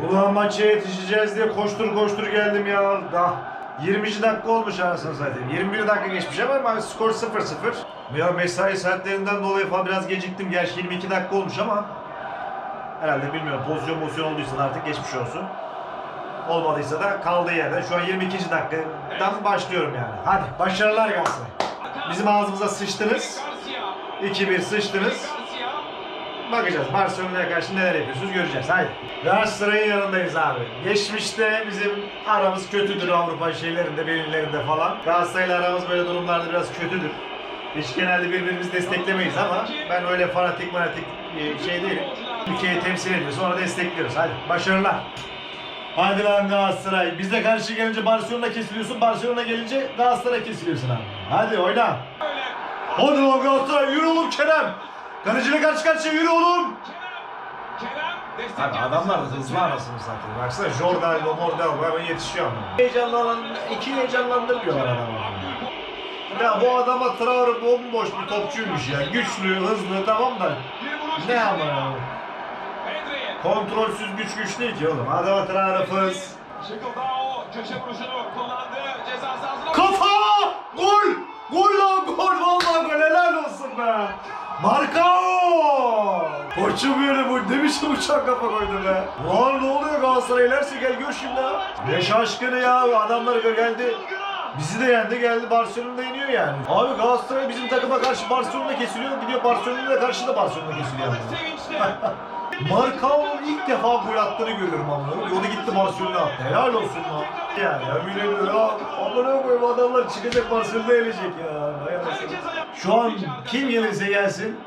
Ulan maça yetişeceğiz diye koştur koştur geldim ya. Daha 20. dakika olmuş anasını satayım. 21 dakika geçmiş ama skor 0-0. Ya mesai saatlerinden dolayı falan biraz geciktim. Gerçi 22 dakika olmuş ama herhalde bilmiyorum pozisyon pozisyon olduysa artık geçmiş olsun. Olmadıysa da kaldığı yerde. Şu an 22. dakikadan başlıyorum yani. Hadi başarılar gelsin. Bizim ağzımıza sıçtınız. 2-1 sıçtınız. Bakacağız Barcelona'ya karşı neler yapıyorsunuz göreceğiz. Haydi. Galatasaray'ın yanındayız abi. Geçmişte bizim aramız kötüdür Avrupa şeylerinde, belirlerinde falan. Galatasaray'la aramız böyle durumlarda biraz kötüdür. Hiç genelde birbirimizi desteklemeyiz ama ben öyle fanatik fanatik e, şey değilim. Ülkeyi temsil ediyorsa onu destekliyoruz. Hadi başarılar. Hadi lan Galatasaray. Bize karşı gelince Barcelona kesiliyorsun. Barcelona gelince Galatasaray kesiliyorsun abi. Hadi oyna. Hadi lan Galatasaray yürü oğlum Kerem. Kaleciyle karşı karşıya yürü oğlum. Abi adamlar da hızlı anasını satayım. Baksana Jordan'la Mordan hemen yetişiyor ama. Heyecanlanan, iki heyecanlandırmıyorlar adamı. Ya bu adama Traore bomboş bir topçuymuş ya. Güçlü, hızlı tamam da ne ama ya. Kontrolsüz güç güç değil ki oğlum. Adama Traore fız. Şıkıldao köşe vuruşunu kullandı. Ceza sahasına. Kafa! Markao! Koçum böyle bu ne biçim uçak kafa koydu be? Lan ne oluyor Galatasaray ilerse gel gör şimdi ha. Ne şaşkını ya adamlar geldi. Bizi de yendi geldi Barcelona'da yeniyor yani. Abi Galatasaray bizim takıma karşı Barcelona kesiliyor gidiyor Barcelona'ya karşı da Barcelona kesiliyor. Markao'nun ilk defa gol attığını görüyorum ama. Yolu gitti Barcelona attı. Helal olsun lan. Yani yemin ediyorum ya. Amına koyayım adamlar çıkacak Barcelona elecek ya. Ayak- Şu an kim yenilse gelsin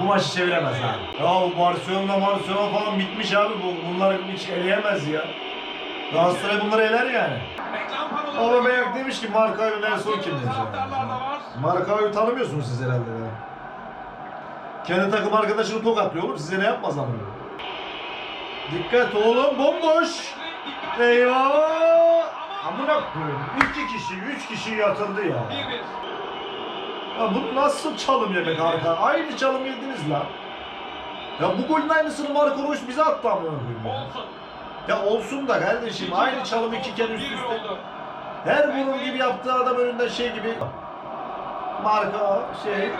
bu maçı çeviremez abi. Ya Barcelona, Barcelona falan bitmiş abi. Bu, bunlar hiç eleyemez ya. Galatasaray bunları eler yani. Paroları. Aubameyang demiş ki Markao'yu Nelson kim demiş. Var. Markao'yu tanımıyorsunuz siz herhalde ya. Kendi takım arkadaşını tokatlıyor oğlum size ne yapmaz ama. Dikkat oğlum bomboş. Eyvah. Amına koyayım. İki kişi, üç kişi yatırdı ya. 1-1. Ya bu nasıl çalım yemek arka? Aynı çalım yediniz lan. Ya bu golün aynısını Marco Reus bize attı koyayım ya. Olsun. Ya olsun da kardeşim aynı çalım iki kere üst 1-1 üste. Her bunun gibi yaptığı adam önünden şey gibi. Marka şey.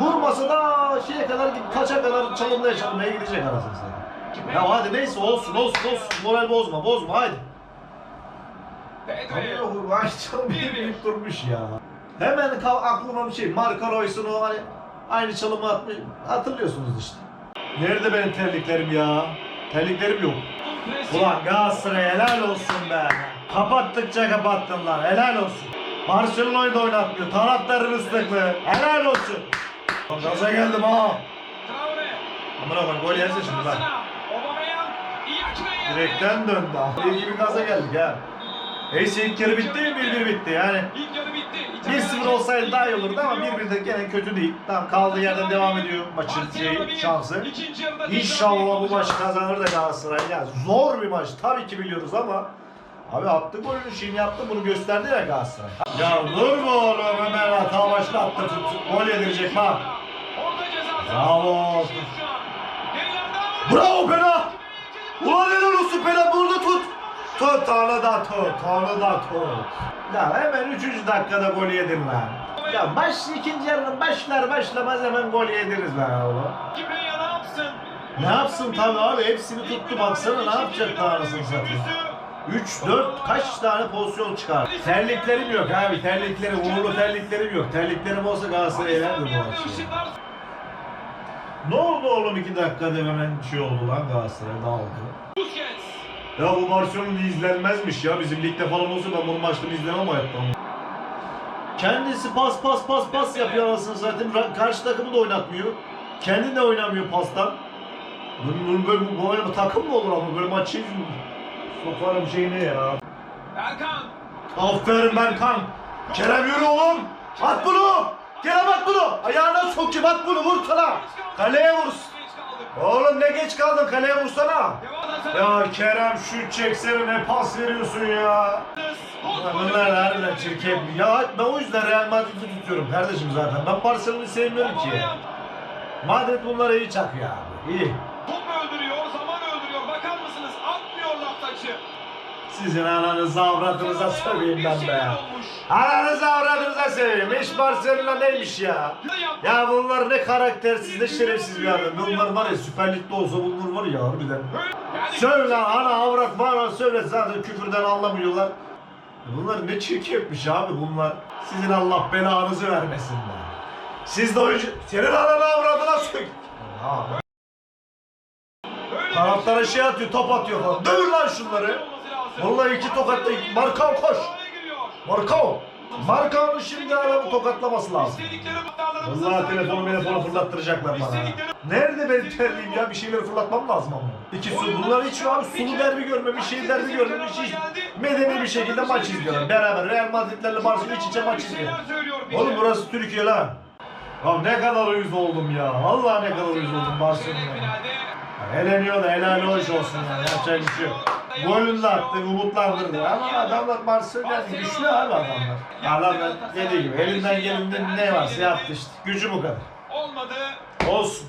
Vurmasa da şeye kadar gidip taça kadar çalımlaya çalımlaya gidecek arasını satayım. Ya hadi neyse olsun olsun olsun moral bozma bozma hadi. Pedri. Amına Ay çalım bir durmuş ya. Hemen aklıma bir şey Marka Reus'un o hani aynı çalımı atmış. Hatırlıyorsunuz işte. Nerede benim terliklerim ya? Terliklerim yok. Ulan Galatasaray helal olsun be. Kapattıkça kapattın lan helal olsun. Barcelona'yı da oynatmıyor. Taraftarın ıslıklı. Helal olsun. Gaza geldim ha. Amına koyayım gol yerse şimdi bak. Direkten döndü. İyi gibi gaza geldik ha. Neyse ilk yarı bitti, 1-1 bitti yani. İlk yarı bitti. İtalyan 1-0 olsaydı daha iyi olurdu ama 1-1 de gene kötü değil. Tamam kaldığı yerden devam ediyor maçın şeyi, şansı. İnşallah bu maçı kazanır da Galatasaray. Ya zor bir maç tabii ki biliyoruz ama Abi attı golünü şeyini yaptı bunu gösterdi ya Galatasaray. Ya dur mu oğlum hemen hata başla attı tut, gol yedirecek ceza Bravo. Bravo Pena. Ulan helal olsun Pena burada tut. Tut onu da tut onu da tut. Ya hemen 3. dakikada gol yedin lan. Ya baş ikinci yarının başlar başlamaz hemen gol yediriz lan oğlum. Kipeya ne yapsın? Ne yapsın tabii abi hepsini tuttu baksana ne yapacak anasını satayım. 3 4 kaç tane pozisyon çıkar. Terliklerim yok abi terliklerim uğurlu terliklerim yok. Terliklerim olsa Galatasaray elerdi bu maçı. Ne oldu oğlum 2 dakikada hemen şey oldu lan Galatasaray dağıldı. Ya bu Barcelona izlenmezmiş ya. Bizim ligde falan olsa ben bunun maçını izlemem hayatta. Kendisi pas pas pas pas yapıyor anasını zaten. Karşı takımı da oynatmıyor. Kendi de oynamıyor pastan. Bunun, bunun böyle, bu böyle bir takım mı olur ama böyle maçı sokarım şeyine ya. Erkan. Aferin Berkan. Kerem yürü oğlum. At bunu. Kerem at bunu. Ayağına sokayım at bunu vur sana. Kaleye vur. Oğlum ne geç kaldın kaleye vursana. Ya Kerem şut çeksene ne pas veriyorsun ya. Bunlar harbiden çirkef. Ya ben o yüzden Real Madrid'i tutuyorum kardeşim zaten. Ben Barcelona'yı sevmiyorum ki. Madrid bunları iyi çakıyor abi. İyi. Top öldürüyor, zaman öldürüyor. maçı. Sizin ananızı avradınıza söveyim ben be. Ananızı avradınıza seveyim. İş Barcelona neymiş ya? Ya bunlar ne karaktersiz ne şerefsiz bir adam. Bunlar var ya Süper Lig'de olsa bunlar var ya harbiden. Söyle ana avrat bana söyle zaten küfürden anlamıyorlar. Bunlar ne çirkefmiş abi bunlar. Sizin Allah belanızı vermesin be. Siz de oyuncu... Senin ananı avradına sök. Taraftara şey atıyor, top atıyor falan. Dövün lan şunları. Vallahi iki tokatla... Markao koş. Markao. Markao'nun şimdi adamı tokatlaması lazım. Vallahi telefonu telefonu fırlattıracaklar bana. Nerede benim terliğim ya? Bir şeyleri fırlatmam lazım ama. İki su. Bunlar hiç abi sulu derbi görmemiş, şey derbi görmemiş. Hiç medeni bir şekilde maç izliyorlar. Beraber Real Madrid'lerle Barcelona iç içe maç izliyor. Oğlum burası Türkiye lan. Ya ne kadar uyuz oldum ya. Vallahi ne kadar uyuz oldum Barcelona'ya. Eleniyor da helal hoş olsun yani. Yapacak bir şey yok. Golünü de attı, umutlandırdı. Ama adamlar Barcelona güçlü abi adamlar. Adamlar dediği gibi elinden gelenin ne varsa yaptı işte. Gücü bu kadar. olmadı. Olsun.